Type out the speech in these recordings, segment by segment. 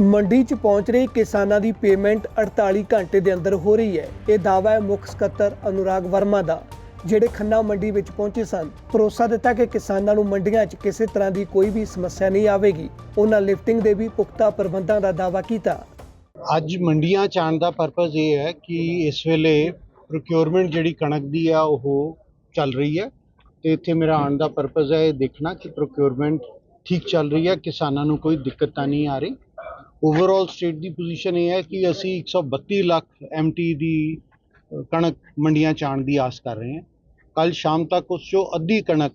ਮੰਡੀ 'ਚ ਪਹੁੰਚ ਰਹੇ ਕਿਸਾਨਾਂ ਦੀ ਪੇਮੈਂਟ 48 ਘੰਟੇ ਦੇ ਅੰਦਰ ਹੋ ਰਹੀ ਹੈ। ਇਹ ਦਾਅਵਾ ਹੈ ਮੁੱਖ ਸਕੱਤਰ ਅਨੁਰਾਗ ਵਰਮਾ ਦਾ, ਜਿਹੜੇ ਖੰਨਾ ਮੰਡੀ ਵਿੱਚ ਪਹੁੰਚੇ ਸਨ। ਭਰੋਸਾ ਦਿੱਤਾ ਕਿ ਕਿਸਾਨਾਂ ਨੂੰ ਮੰਡੀਆਂ 'ਚ ਕਿਸੇ ਤਰ੍ਹਾਂ ਦੀ ਕੋਈ ਵੀ ਸਮੱਸਿਆ ਨਹੀਂ ਆਵੇਗੀ। ਉਹਨਾਂ ਲਿਫਟਿੰਗ ਦੇ ਵੀ ਪੁਖਤਾ ਪ੍ਰਬੰਧਾਂ ਦਾ ਦਾਅਵਾ ਕੀਤਾ। ਅੱਜ ਮੰਡੀਆਂ ਚ ਆਉਣ ਦਾ ਪਰਪਸ ਇਹ ਹੈ ਕਿ ਇਸ ਵੇਲੇ ਪ੍ਰੋਕਿਉਰਮੈਂਟ ਜਿਹੜੀ ਕਣਕ ਦੀ ਆ, ਉਹ ਚੱਲ ਰਹੀ ਹੈ। ਤੇ ਇੱਥੇ ਮੇਰਾ ਆਉਣ ਦਾ ਪਰਪਸ ਹੈ ਇਹ ਦੇਖਣਾ ਕਿ ਪ੍ਰੋਕਿਉਰਮੈਂਟ ਠੀਕ ਚੱਲ ਰਹੀ ਹੈ। ਕਿਸਾਨਾਂ ਨੂੰ ਕੋਈ ਦਿੱਕਤ ਤਾਂ ਨਹੀਂ ਆ ਰਹੀ। ਓਵਰਆਲ ਸਟੇਟ ਦੀ ਪੋਜੀਸ਼ਨ ਇਹ ਹੈ ਕਿ ਅਸੀਂ 132 ਲੱਖ ਐਮਟੀ ਦੀ ਕਣਕ ਮੰਡੀਆਂ ਚ ਆਉਣ ਦੀ ਆਸ ਕਰ ਰਹੇ ਹਾਂ। ਕੱਲ ਸ਼ਾਮ ਤੱਕ ਉਸ ਚੋਂ ਅੱਧੀ ਕਣਕ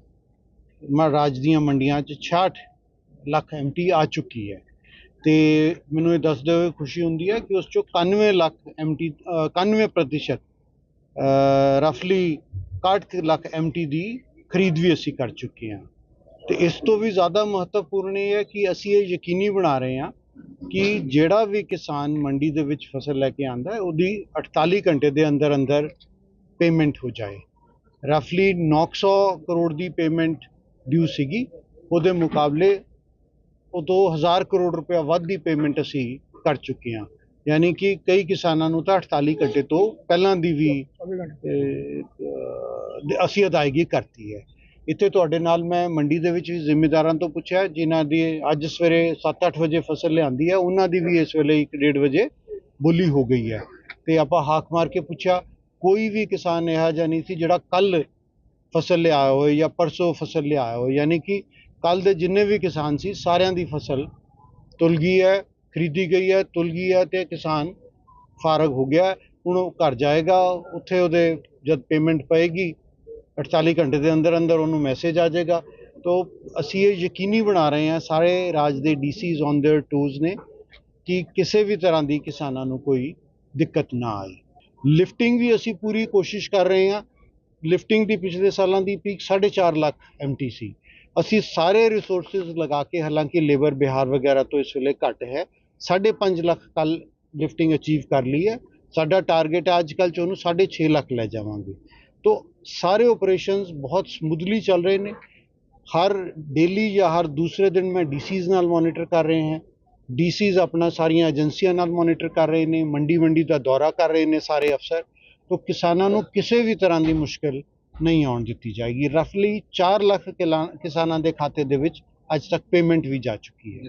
ਰਾਜ ਦੀਆਂ ਮੰਡੀਆਂ ਚ 66 ਲੱਖ ਐਮਟੀ ਆ ਚੁੱਕੀ ਹੈ। ਤੇ ਮੈਨੂੰ ਇਹ ਦੱਸਦੇ ਹੋਏ ਖੁਸ਼ੀ ਹੁੰਦੀ ਹੈ ਕਿ ਉਸ ਚੋਂ 91 ਲੱਖ ਐਮਟੀ 91 ਪ੍ਰਤੀਸ਼ਤ ਰਫਲੀ 61 ਲੱਖ ਐਮਟੀ ਦੀ ਖਰੀਦ ਵੀ ਅਸੀਂ ਕਰ ਚੁੱਕੇ ਹਾਂ। ਤੇ ਇਸ ਤੋਂ ਵੀ ਜ਼ਿਆਦਾ ਮਹੱਤਵਪੂਰਨ ਇਹ ਹੈ ਕਿ ਅਸੀਂ ਇਹ ਯਕੀਨੀ ਬਣਾ ਰਹੇ ਹਾਂ ਕਿ ਜਿਹੜਾ ਵੀ ਕਿਸਾਨ ਮੰਡੀ ਦੇ ਵਿੱਚ ਫਸਲ ਲੈ ਕੇ ਆਂਦਾ ਹੈ ਉਹਦੀ 48 ਘੰਟੇ ਦੇ ਅੰਦਰ ਅੰਦਰ ਪੇਮੈਂਟ ਹੋ ਜਾਏ। ਰਫਲੀ 900 ਕਰੋੜ ਦੀ ਪੇਮੈਂਟ ਡਿਊ ਸੀਗੀ। ਉਹਦੇ ਮੁਕਾਬਲੇ ਉਹ ਤੋਂ 1000 ਕਰੋੜ ਰੁਪਏ ਵੱਧ ਦੀ ਪੇਮੈਂਟ ਅਸੀਂ ਕਰ ਚੁੱਕੇ ਹਾਂ। ਯਾਨੀ ਕਿ ਕਈ ਕਿਸਾਨਾਂ ਨੂੰ ਤਾਂ 48 ਘੰਟੇ ਤੋਂ ਪਹਿਲਾਂ ਦੀ ਵੀ ਅਸੀਂ ਅਦਾਇਗੀ ਕਰਤੀ ਹੈ। ਇੱਥੇ ਤੁਹਾਡੇ ਨਾਲ ਮੈਂ ਮੰਡੀ ਦੇ ਵਿੱਚ ਵੀ ਜ਼ਿੰਮੇਦਾਰਾਂ ਤੋਂ ਪੁੱਛਿਆ, ਜਿਨ੍ਹਾਂ ਦੀ ਅੱਜ ਸਵੇਰੇ 7-8 ਵਜੇ ਫਸਲ ਲਿਆਂਦੀ ਹੈ, ਉਹਨਾਂ ਦੀ ਵੀ ਇਸ ਵੇਲੇ 1:30 ਵਜੇ ਬੋਲੀ ਹੋ ਗਈ ਹੈ। ਤੇ ਆਪਾਂ ਹਾਕ ਮਾਰ ਕੇ ਪੁੱਛਿਆ, ਕੋਈ ਵੀ ਕਿਸਾਨ ਇਹੋ ਜਿਹਾ ਨਹੀਂ ਸੀ ਜਿਹੜਾ ਕੱਲ ਫਸਲ ਲਿਆਇਆ ਹੋਏ ਜਾਂ ਪਰਸੋਂ ਫਸਲ ਲਿਆਇਆ ਹੋਏ ਯਾਨੀ ਕਿ ਕੱਲ ਦੇ ਜਿੰਨੇ ਵੀ ਕਿਸਾਨ ਸੀ, ਸਾਰਿਆਂ ਦੀ ਫਸਲ ਤੁਲ ਗਈ ਹੈ, ਖਰੀਦੀ ਗਈ ਹੈ, ਤੁਲ ਗਈ ਹੈ ਤੇ ਕਿਸਾਨ ਫਾਰਗ ਹੋ ਗਿਆ। ਹੁਣ ਉਹ ਘਰ ਜਾਏਗਾ, ਉੱਥੇ ਉਹਦੇ ਜਦ ਪੇਮੈਂਟ ਪਏਗੀ 48 ਘੰਟੇ ਦੇ ਅੰਦਰ ਅੰਦਰ ਉਹਨੂੰ ਮੈਸੇਜ ਆ ਜਾਏਗਾ ਤੋ ਅਸੀਂ ਇਹ ਯਕੀਨੀ ਬਣਾ ਰਹੇ ਹਾਂ ਸਾਰੇ ਰਾਜ ਦੇ ਡੀਸੀਜ਼ ਔਨ देयर ਟੂਜ਼ ਨੇ ਕਿ ਕਿਸੇ ਵੀ ਤਰ੍ਹਾਂ ਦੀ ਕਿਸਾਨਾਂ ਨੂੰ ਕੋਈ ਦਿੱਕਤ ਨਾ ਆਏ ਲਿਫਟਿੰਗ ਵੀ ਅਸੀਂ ਪੂਰੀ ਕੋਸ਼ਿਸ਼ ਕਰ ਰਹੇ ਹਾਂ ਲਿਫਟਿੰਗ ਦੀ ਪਿਛਲੇ ਸਾਲਾਂ ਦੀ ਪੀਕ 4.5 ਲੱਖ ਐਮਟੀ ਸੀ ਅਸੀਂ ਸਾਰੇ ਰਿਸੋਰਸਸ ਲਗਾ ਕੇ ਹਾਲਾਂਕਿ ਲੇਬਰ ਬਿਹਾਰ ਵਗੈਰਾ ਤੋਂ ਇਸ ਵੇਲੇ ਘੱਟ ਹੈ 5.5 ਲੱਖ ਕੱਲ ਲਿਫਟਿੰਗ ਅਚੀਵ ਕਰ ਲਈ ਹੈ ਸਾਡਾ ਟਾਰਗੇਟ ਹੈ ਅੱਜ ਕੱਲ੍ਹ ਚ ਉਹਨੂੰ 6.5 ਲੱਖ ਲੈ ਜਾਵਾਂਗੇ ਤੋ ਸਾਰੇ ਆਪਰੇਸ਼ਨਸ ਬਹੁਤ ਸਮੂਥਲੀ ਚੱਲ ਰਹੇ ਨੇ। ਹਰ ਡੇਲੀ ਜਾਂ ਹਰ ਦੂਸਰੇ ਦਿਨ ਮੈਂ ਡੀਸੀਜ਼ ਨਾਲ ਮੋਨੀਟਰ ਕਰ ਰਹੇ ਹਾਂ। ਡੀਸੀਜ਼ ਆਪਣਾ ਸਾਰੀਆਂ ਏਜੰਸੀਆਂ ਨਾਲ ਮੋਨੀਟਰ ਕਰ ਰਹੇ ਨੇ, ਮੰਡੀ ਮੰਡੀ ਦਾ ਦੌਰਾ ਕਰ ਰਹੇ ਨੇ ਸਾਰੇ ਅਫਸਰ। ਤੋਂ ਕਿਸਾਨਾਂ ਨੂੰ ਕਿਸੇ ਵੀ ਤਰ੍ਹਾਂ ਦੀ ਮੁਸ਼ਕਲ ਨਹੀਂ ਆਉਣ ਦਿੱਤੀ ਜਾਏਗੀ। ਰਫਲੀ 4 ਲੱਖ ਕਿਲਾ- ਕਿਸਾਨਾਂ ਦੇ ਖਾਤੇ ਦੇ ਵਿੱਚ ਅੱਜ ਤੱਕ ਪੇਮੈਂਟ ਵੀ ਜਾ ਚੁੱਕੀ ਹੈ।